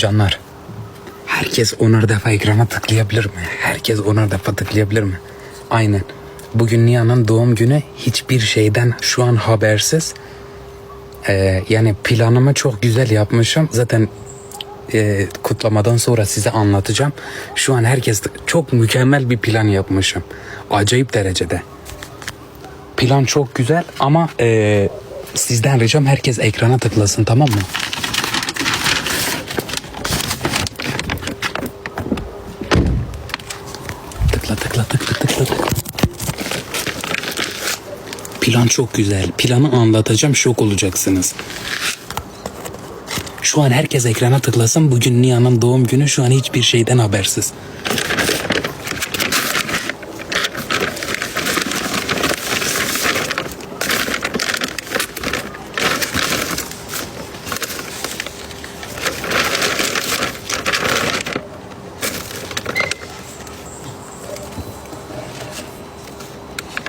Canlar. Herkes onar defa ekrana tıklayabilir mi? Herkes onar defa tıklayabilir mi? Aynen. Bugün Nihan'ın doğum günü hiçbir şeyden şu an habersiz. Ee, yani planımı çok güzel yapmışım. Zaten e, kutlamadan sonra size anlatacağım. Şu an herkes çok mükemmel bir plan yapmışım. Acayip derecede. Plan çok güzel ama e, sizden ricam herkes ekrana tıklasın tamam mı? Tıkla tıkla tıkla tıkla tıkla. Plan çok güzel. Planı anlatacağım şok olacaksınız. Şu an herkes ekrana tıklasın. Bugün Nihan'ın doğum günü şu an hiçbir şeyden habersiz.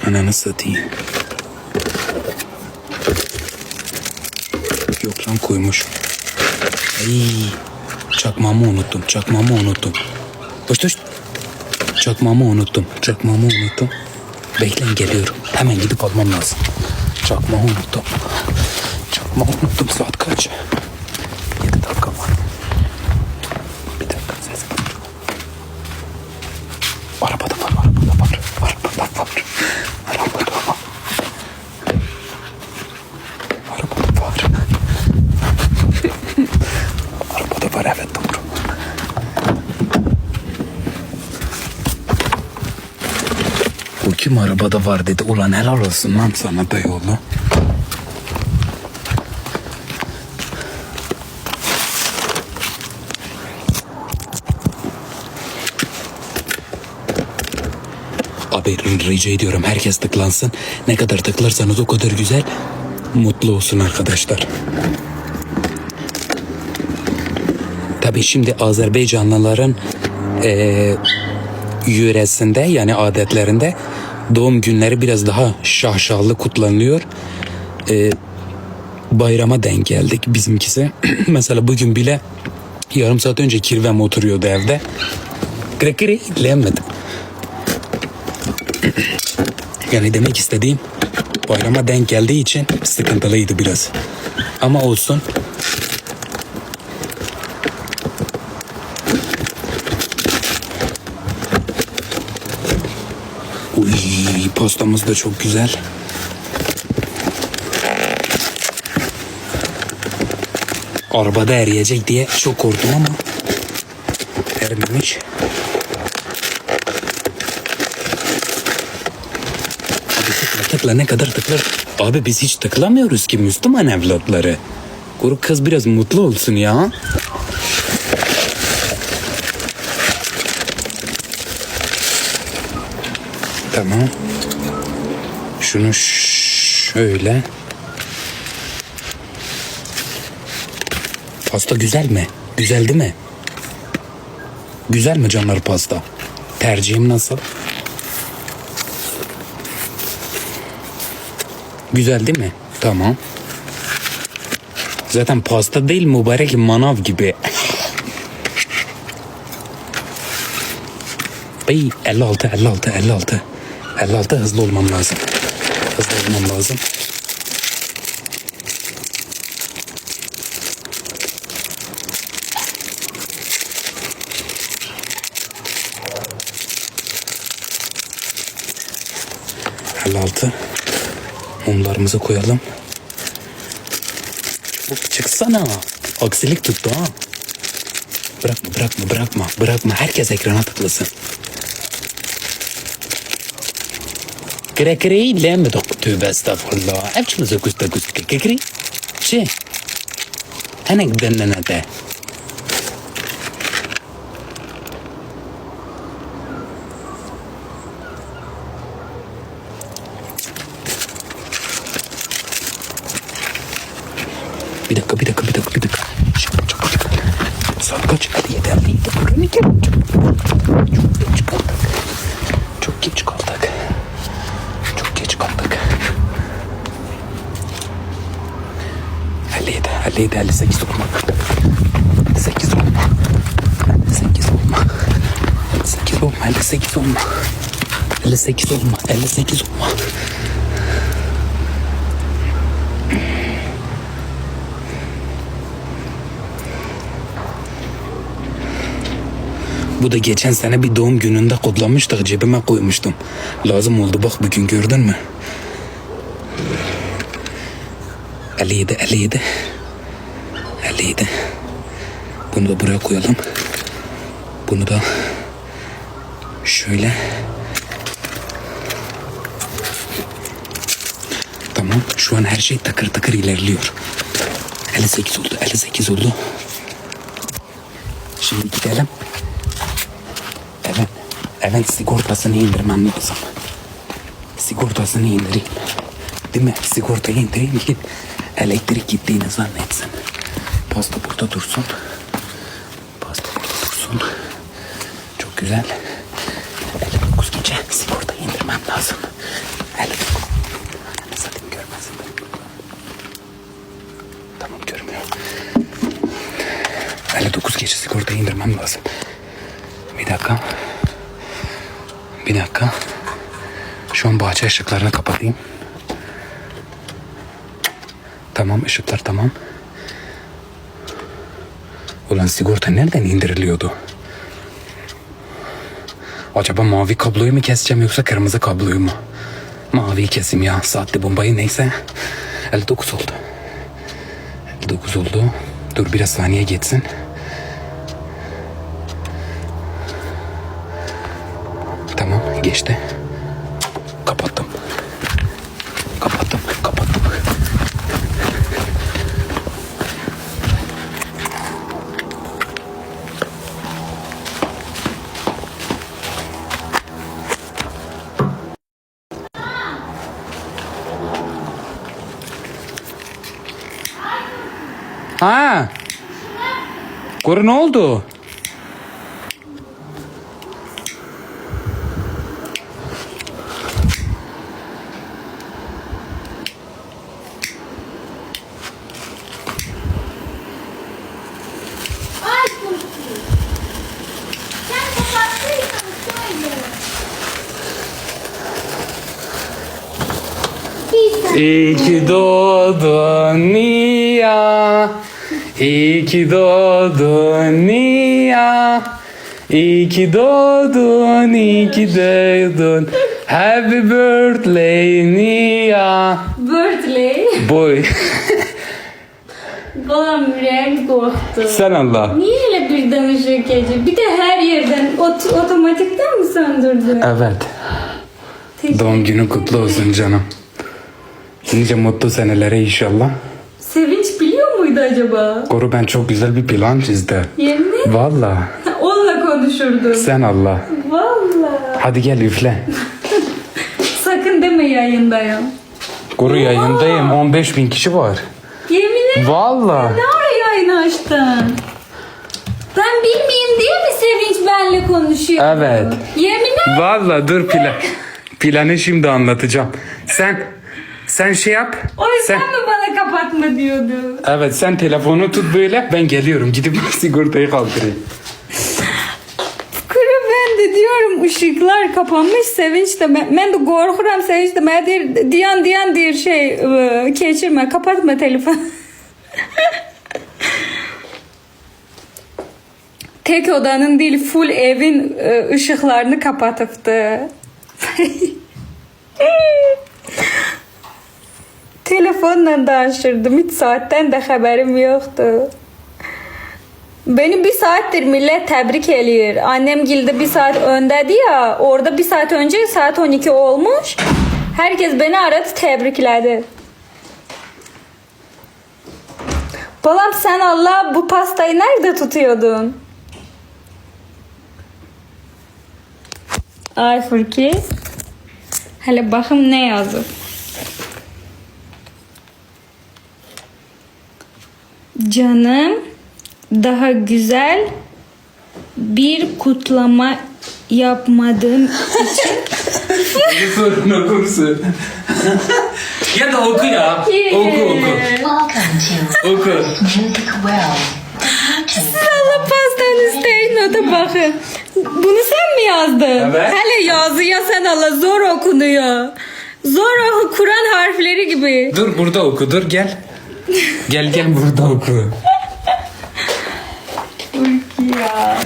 Ananı satayım. Koymuş. Ay, çakmamı unuttum. Çakmamı unuttum. Hoş hoş. Çakmamı unuttum. Çakmamı unuttum. Bekleyin geliyorum. Hemen gidip almam lazım. Çakmamı unuttum. Çakmamı unuttum. Saat kaç? 7 dakika var. Bir dakika ses. Arabada var, arabada var. Arabada var. Arabada var. Arabada var. Arabada var evet doğru. Bu kim arabada var dedi. Ulan helal olsun lan sana da yolu. Abi rica ediyorum herkes tıklansın. Ne kadar tıklarsanız o kadar güzel. Mutlu olsun arkadaşlar. Tabii şimdi Azerbaycanlıların eee yöresinde yani adetlerinde doğum günleri biraz daha şahşalı kutlanılıyor. Eee, bayrama denk geldik bizimkisi. Mesela bugün bile yarım saat önce kirvem oturuyordu evde. Krekiri izleyemedim. Yani demek istediğim bayrama denk geldiği için sıkıntılıydı biraz. Ama olsun. Postamız da çok güzel. Arabada eriyecek diye çok korktum ama erimemiş. Abi tıkla tıkla ne kadar tıklar. Abi biz hiç tıklamıyoruz ki Müslüman evlatları. Kuru kız biraz mutlu olsun ya. Tamam. Şunu şöyle. Pasta güzel mi? Güzel değil mi? Güzel mi canlar pasta? Tercihim nasıl? Güzel değil mi? Tamam. Zaten pasta değil mübarek manav gibi. Ay 56 56 56. 56 hızlı olmam lazım. Hızlı olmam lazım. Altı. Mumlarımızı koyalım. Çabuk çıksana. Aksilik tuttu ha. Bırakma bırakma bırakma bırakma. Herkes ekrana tıklasın. Кря-крей для медок тюбе ставхолла. Епчем за куста куста кря-крей. Чи? Енек денне на те. 58 olma. 58 olma. Bu da geçen sene bir doğum gününde kodlamıştık cebime koymuştum. Lazım oldu bak bugün gördün mü? 57 57 57 Bunu da buraya koyalım. Bunu da şöyle Tamam şu an her şey takır takır ilerliyor. 58 oldu 58 oldu. Şimdi gidelim. Evet. Evet sigortasını indirmem lazım. Sigortasını indireyim. Değil mi? Sigortayı indireyim ki elektrik gittiğini zannetsin. Pasta burada dursun. Pasta burada dursun. Çok güzel. 59 gece sigortayı indirmem lazım. 59. Anne satayım görmesin. Tamam görmüyor. 59 gece sigortayı indirmem lazım. Bir dakika. Bir dakika. Şu an bahçe ışıklarını kapatayım. Tamam ışıklar tamam. Ulan sigorta nereden indiriliyordu? Acaba mavi kabloyu mu keseceğim yoksa kırmızı kabloyu mu? Maviyi kesim ya. Saatli bombayı neyse. 59 oldu. 59 oldu. Dur biraz saniye geçsin. Tamam geçti. Koru ne oldu? İyi ki doğdun Nia. İyi ki doğdun Nia. İyi ki doğdun, iyi ki doğdun. Happy birthday Nia. Birthday. Boy. Babam yüreğim korktu. Sen Allah. Niye öyle birden ışık gece? Bir de her yerden ot otomatikten mi söndürdün? Evet. Doğum günün kutlu olsun canım. Nice mutlu senelere inşallah. Muydu acaba? Koru ben çok güzel bir plan çizdi. Yemin. Valla. Onunla konuşurdum. Sen Allah. Valla. Hadi gel üfle. Sakın deme yayındayım. Koru yayındayım. 15 bin kişi var. Yemin et. Valla. Ne ara yayını açtın? Ben bilmeyeyim diye mi Sevinç benle konuşuyor? Evet. Yemin et. Valla dur plan. Planı şimdi anlatacağım. Sen sen şey yap. O yüzden Sen, mi bana kapatma diyordu? evet sen telefonu tut böyle. Ben geliyorum. Gidip sigortayı kaldırayım. Kuru ben de diyorum ışıklar kapanmış Sevinç de ben, ben de korkuram Sevinç de ben der, diyan diyan der şey e, geçirme kapatma telefon. Tek odanın değil full evin e, ışıklarını kapatıptı. Telefonla danışırdım. Hiç saatten de haberim yoktu. Beni bir saattir millet tebrik ediyor. Annem gildi bir saat öndedi ya. Orada bir saat önce saat 12 olmuş. Herkes beni aradı tebrikledi. Balam sen Allah bu pastayı nerede tutuyordun? Ay Furki. Hele bakım ne yazdı? Canım daha güzel bir kutlama yapmadığım için Bir sorun okursun. ya da oku ya. Oku oku. Welcome to Oku. Music Well. Siz Allah pastanın üstelik nota bakın. Bunu sen mi yazdın? Evet. Hele yazıya sen Allah zor okunuyor. Zor oku Kur'an harfleri gibi. Dur burada oku dur gel. Gel gel burada oku. Ya.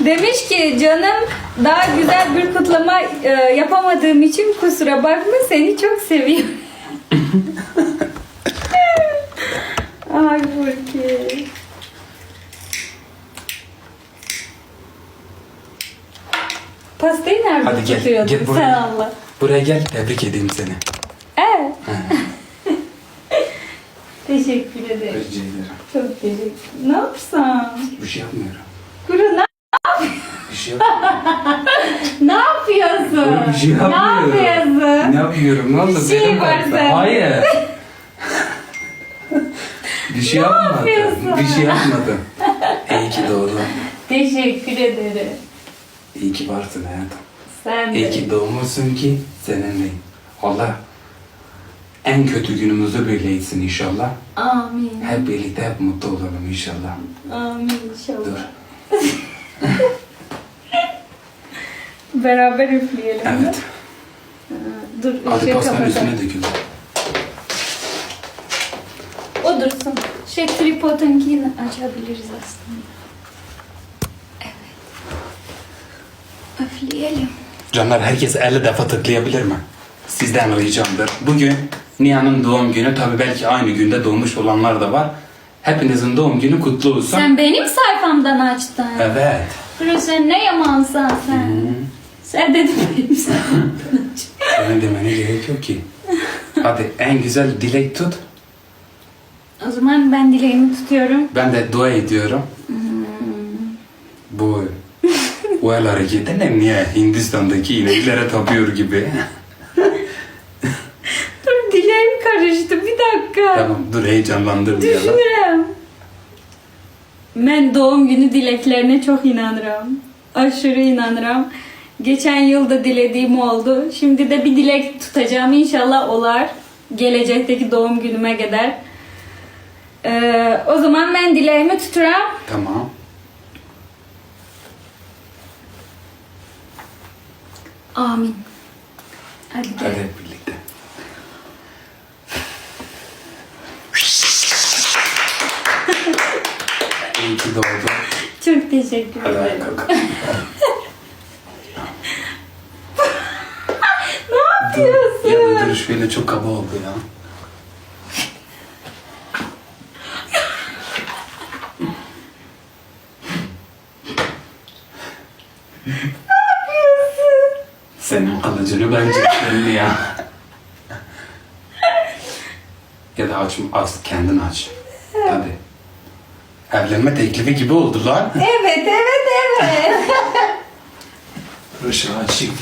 Demiş ki canım daha güzel bir kutlama e, yapamadığım için kusura bakma seni çok seviyorum. Ay Burki. Gel, gel sen buraya. Allah? Buraya gel tebrik edeyim seni. Evet. Teşekkür ederim. Rica ederim. Çok teşekkür. Ne yapsam? Bir şey yapmıyorum. Kuru ne, Bir şey yapmıyorum. ne yapıyorsun? bir şey yapmıyorum. Ne yapıyorsun? Ne yapıyorum? Ne oldu? Bir şey Benim var sende. Hayır. bir şey yapmadım. yapıyorsun? Bir şey yapmadım. İyi ki doğdun. Teşekkür ederim. İyi ki varsın hayatım. Sen İyi ki doğmuşsun ki seninleyim. Allah en kötü günümüzü birleysin inşallah. Amin. Hep birlikte hep mutlu olalım inşallah. Amin inşallah. Dur. Beraber üfleyelim. Evet. Dur Hadi ışığı pastanın kapatalım. üstüne dökül. O dursun. Şey tripodunkini açabiliriz aslında. Evet. Üfleyelim. Canlar herkes 50 defa tıklayabilir mi? Sizden ricamdır. Bugün Nihan'ın doğum günü. Tabi belki aynı günde doğmuş olanlar da var. Hepinizin doğum günü kutlu olsun. Sen benim sayfamdan açtın. Evet. Kuru sen ne yamansan sen. Sen dedim benim sayfamdan. Senin demene gerek yok ki. Hadi en güzel dilek tut. O zaman ben dileğimi tutuyorum. Ben de dua ediyorum. Bu o el hareketi ne niye Hindistan'daki ineklere tapıyor gibi. Dur dileğim karıştı bir dakika. tamam dur heyecanlandırmayalım. Düşünürüm. Ben doğum günü dileklerine çok inanırım. Aşırı inanırım. Geçen yılda dilediğim oldu. Şimdi de bir dilek tutacağım. İnşallah olar. Gelecekteki doğum günüme kadar. Ee, o zaman ben dileğimi tuturam. Tamam. Amin. Hadi gel. Hadi hep birlikte. İyi ki doğdun. Çok teşekkür Hadi ayağa ederim. kalk. ne yapıyorsun? Ya da dur şöyle çok kaba oldu ya. Kılıcını bence belli ya. ya da aç, aç kendin aç. Tabii. Evlenme teklifi gibi oldu lan. Evet, evet, evet. Işığı açayım.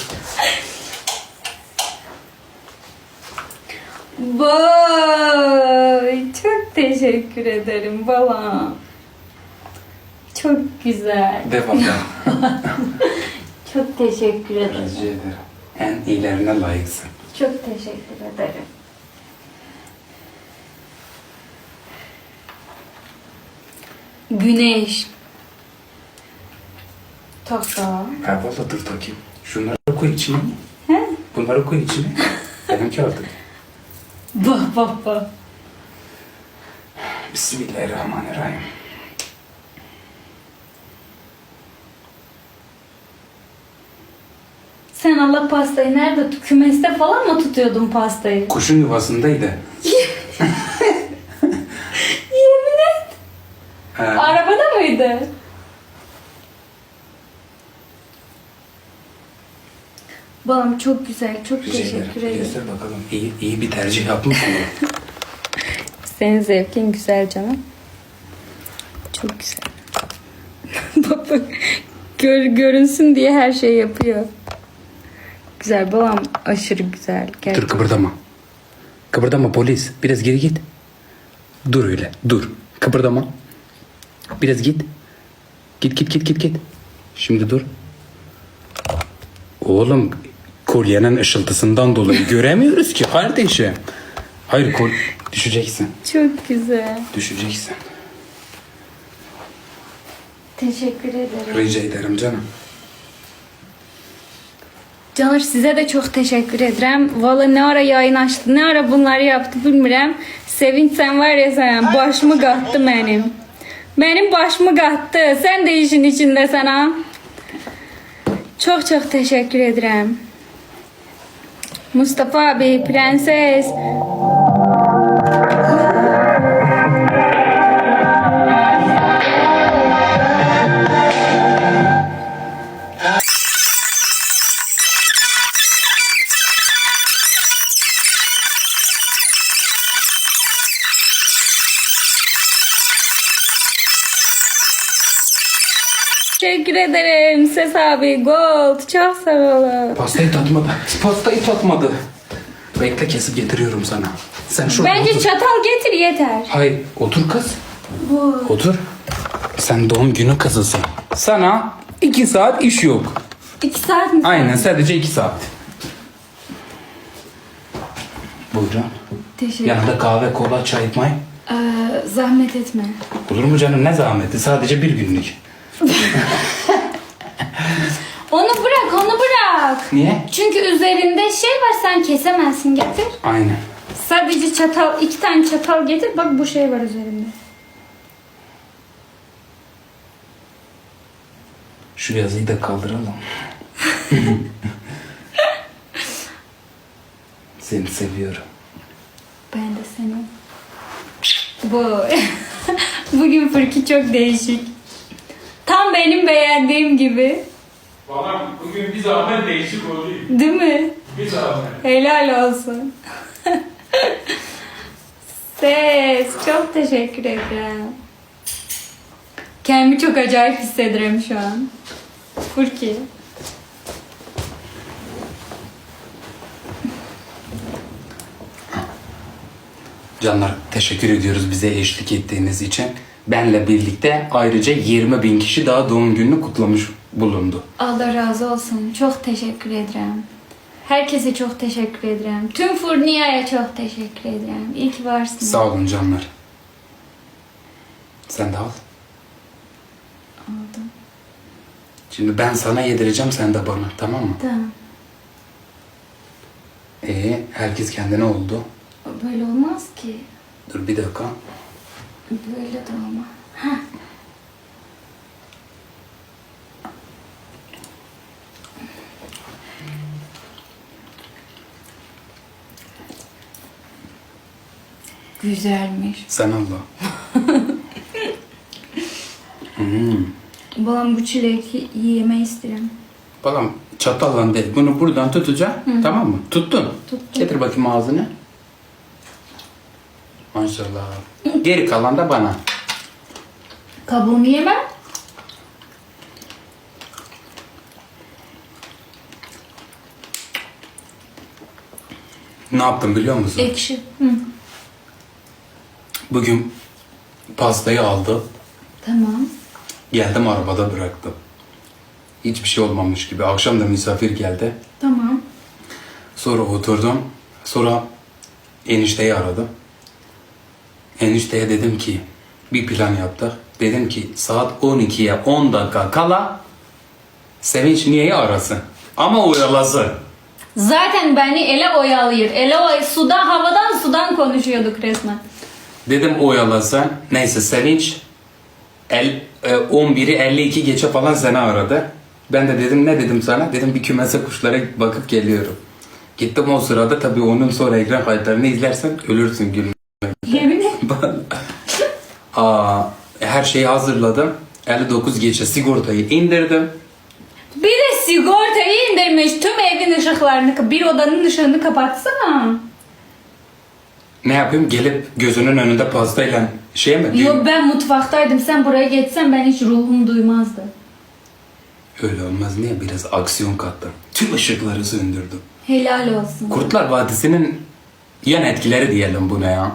Vay, çok teşekkür ederim bala. Çok güzel. De bakalım. Çok teşekkür ederim. Rica ederim. En iyilerine layıksın. Çok teşekkür ederim. Güneş. Toprağı. Ha valla dur takayım. Şunları koy içine. He? Bunları koy içine. Benimki artık. Bak bak bak. Bismillahirrahmanirrahim. Sen Allah pastayı nerede? Kümeste falan mı tutuyordun pastayı? Kuşun yuvasındaydı. Yemin et. Ha, Arabada mıydı? Balam çok güzel, çok rica teşekkür ederim. Göster bakalım. İyi, iyi bir tercih yapmış mı? Senin zevkin güzel canım. Çok güzel. bak. Gör, görünsün diye her şey yapıyor. Güzel babam aşırı güzel. dur Gerçekten. kıpırdama. Kıpırdama polis. Biraz geri git. Dur öyle. Dur. Kıpırdama. Biraz git. Git git git git git. Şimdi dur. Oğlum kolyenin ışıltısından dolayı göremiyoruz ki kardeşim. Hayır kol düşeceksin. Çok güzel. Düşeceksin. Teşekkür ederim. Rica ederim canım. Canır size de çok teşekkür ederim. Valla ne ara yayın açtı, ne ara bunları yaptı bilmirəm. Sevinç sen var ya sen başımı qattı benim. Benim başımı qattı. Sen de işin içindesən ha. Çok çok teşekkür ederim. Mustafa abi, prenses. Teşekkür ederim Ses abi. Gold. Çok sağ olun. Pastayı tatmadı. Pastayı tatmadı. Bekle kesip getiriyorum sana. Sen şurada Bence otur. çatal getir yeter. Hayır otur kız. Bu. Otur. Sen doğum günü kızısın. Sana iki saat iş yok. İki saat mi? Aynen sadece iki saat. Buyurun. Teşekkür Yanında kahve, kola, çay, may. Ee, zahmet etme. Olur mu canım ne zahmeti? Sadece bir günlük. Onu bırak, onu bırak. Niye? Çünkü üzerinde şey var sen kesemezsin getir. Aynen. Sadece çatal, iki tane çatal getir. Bak bu şey var üzerinde. Şu yazıyı da kaldıralım. Seni seviyorum. Ben de seni. Bu. Bugün Fırki çok değişik. Tam benim beğendiğim gibi. Bana bugün bir zahmet değişik oluyor. Değil mi? Bir zahmet. Helal olsun. Ses, çok teşekkür ederim. Kendimi çok acayip hissediyorum şu an. Furki. Canlar teşekkür ediyoruz bize eşlik ettiğiniz için. Benle birlikte ayrıca 20 bin kişi daha doğum gününü kutlamış bulundu. Allah razı olsun. Çok teşekkür ederim. Herkese çok teşekkür ederim. Tüm Furnia'ya çok teşekkür ederim. İyi ki varsın. Sağ olun canlar. Sen de al. Aldım. Şimdi ben sana yedireceğim sen de bana tamam mı? Tamam. Ee, herkes kendine oldu. Böyle olmaz ki. Dur bir dakika. Böyle de olmaz. Güzelmiş. Sen al da. hmm. Babam bu çileki yeme isterim. Bakalım çatalla değil. Bunu buradan tutacağım. Tamam mı? Tuttun. Tuttum. Getir bakayım ağzını. Maşallah. Geri kalan da bana. Kabuğunu yemem. Ne yaptım biliyor musun? Ekşi. Hı. Bugün pastayı aldı. Tamam. Geldim arabada bıraktım. Hiçbir şey olmamış gibi. Akşam da misafir geldi. Tamam. Sonra oturdum. Sonra enişteyi aradım. Enişteye dedim ki bir plan yaptık. Dedim ki saat 12'ye 10 dakika kala Sevinç niyeyi arasın. Ama oyalasın. Zaten beni ele oyalıyor. Ele oy sudan havadan sudan konuşuyorduk resmen. Dedim oyalasın. Neyse Sevinç el, e, 11'i 52 geçe falan seni aradı. Ben de dedim ne dedim sana? Dedim bir kümese kuşlara bakıp geliyorum. Gittim o sırada tabii onun sonra ekran kayıtlarını izlersen ölürsün gülüm. Aa, her şeyi hazırladım. 59 geçe sigortayı indirdim. Bir de sigortayı indirmiş. Tüm evin ışıklarını, bir odanın ışığını kapatsana. Ne yapayım? Gelip gözünün önünde pastayla şey mi? Yok ben mutfaktaydım. Sen buraya geçsen ben hiç ruhum duymazdı. Öyle olmaz. Niye? Biraz aksiyon kattım. Tüm ışıkları söndürdüm. Helal olsun. Kurtlar Vadisi'nin yan etkileri diyelim buna ya.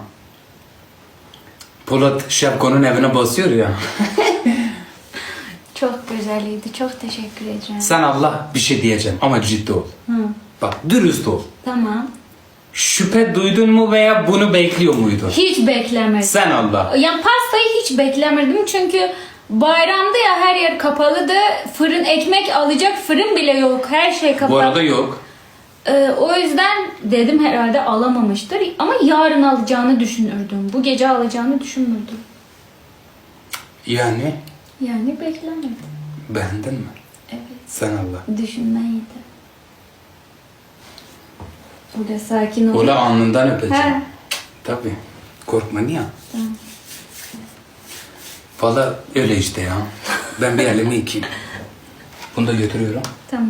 Polat Şapko'nun evine basıyor ya. Çok güzeliydi. Çok teşekkür ederim. Sen Allah bir şey diyeceğim ama ciddi ol. Hı. Bak dürüst ol. Tamam. Şüphe duydun mu veya bunu bekliyor muydun? Hiç beklemedim. Sen Allah. Yani pastayı hiç beklemedim çünkü bayramda ya her yer kapalıdı. Fırın ekmek alacak fırın bile yok. Her şey kapalı. Bu arada yok. Ee, o yüzden dedim herhalde alamamıştır. Ama yarın alacağını düşünürdüm. Bu gece alacağını düşünmürdüm. Yani Yani beklemedim. beğendin mi? Evet. Sen Allah. Düşünmeydi. Burada sakin ol. Ola alnından öpeceğim. He. Tabii. Korkma niye? Tamam. Valla öyle işte ya. Ben bir elimi yıkayayım. Bunu da götürüyorum. Tamam.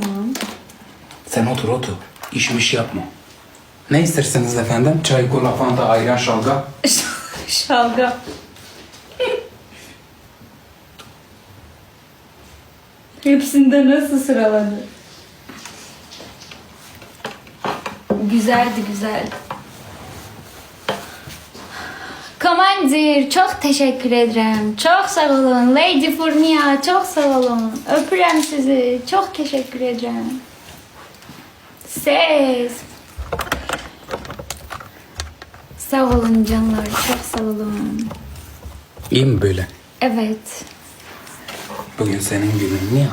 Sen otur otur. İşmiş yapma. Ne isterseniz efendim? Çay, kola, fanta, ayran, şalgam. Şalgam. Hepsinde nasıl sıraladı? Güzeldi güzeldi. Komandir çok teşekkür ederim. Çok sağ olun. Lady Furnia çok sağ olun. Öpürüm sizi. Çok teşekkür ederim. Ses. Sağ olun canlar. Çok sağ olun. İyi mi böyle? Evet. Bugün senin günün ya.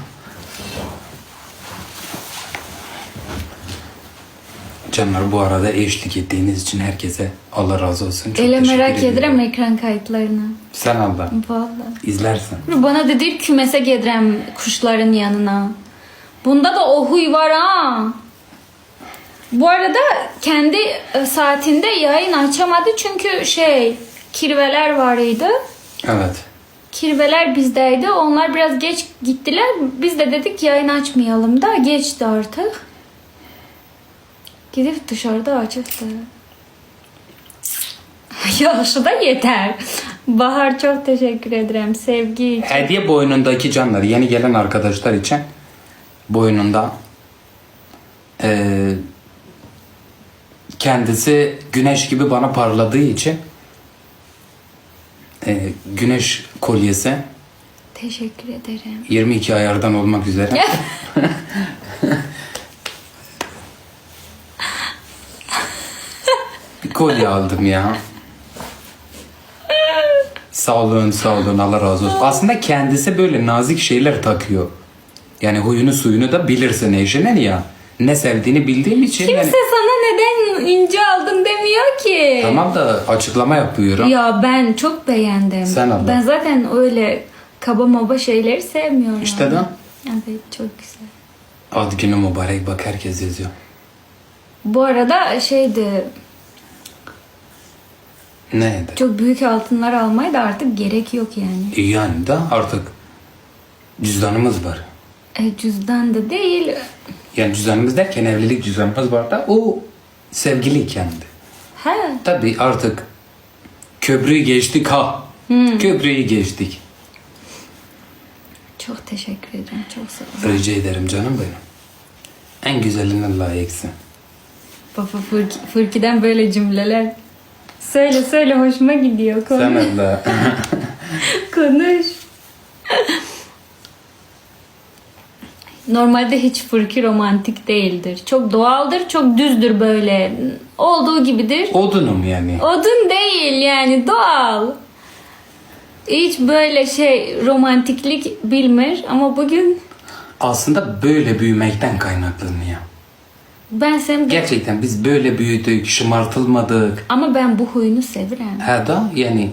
Canlar bu arada eşlik ettiğiniz için herkese Allah razı olsun. Çok Ele teşekkür merak ediyorum. ederim ekran kayıtlarını. Sen Allah. Vallahi. izlersin. Bana dedi kümese gedirem kuşların yanına. Bunda da o huy var ha. Bu arada kendi e, saatinde yayın açamadı çünkü şey kirveler varıydı. Evet. Kirveler bizdeydi. Onlar biraz geç gittiler. Biz de dedik yayın açmayalım da geçti artık. Gidip dışarıda açıktı. ya şu da yeter. Bahar çok teşekkür ederim. Sevgi için. Hediye boynundaki canlar yeni gelen arkadaşlar için boynunda eee, kendisi güneş gibi bana parladığı için eee, güneş kolyesi Teşekkür ederim. 22 ayardan olmak üzere bir kolye aldım ya. Sağ olun, sağ olun. Allah razı olsun. Aslında kendisi böyle nazik şeyler takıyor. Yani huyunu suyunu da bilirsin eşinin ya. Ne sevdiğini bildiğim için Kimse yani... sana neden ince aldın demiyor ki. Tamam da açıklama yapıyorum. Ya ben çok beğendim. Sen al. Ben zaten öyle kaba maba şeyleri sevmiyorum. İşte de. Evet çok güzel. Ad günü mübarek bak herkes yazıyor. Bu arada şeydi Neydi? çok büyük altınlar almaya da artık gerek yok yani. Yani da artık cüzdanımız var. E, cüzdan da değil. Yani cüzdanımız derken evlilik cüzdanımız var da o sevgiliykendi. Ha Tabii artık köprüyü geçtik ha. Köprüyü geçtik. çok teşekkür ederim. Çok sağ ol. Rica ederim canım benim. En güzeline layıksın. Baba Fırki, Fırki'den böyle cümleler. Söyle söyle hoşuma gidiyor. Konuş. Sen Allah. Konuş. Normalde hiç Fırki romantik değildir. Çok doğaldır, çok düzdür böyle. Olduğu gibidir. Odunum yani. Odun değil yani doğal. Hiç böyle şey romantiklik bilmir ama bugün Aslında böyle büyümekten kaynaklanıyor. ben seni Gerçekten biz böyle büyüdük, şımartılmadık. ama ben bu huyunu severim. Ha da yani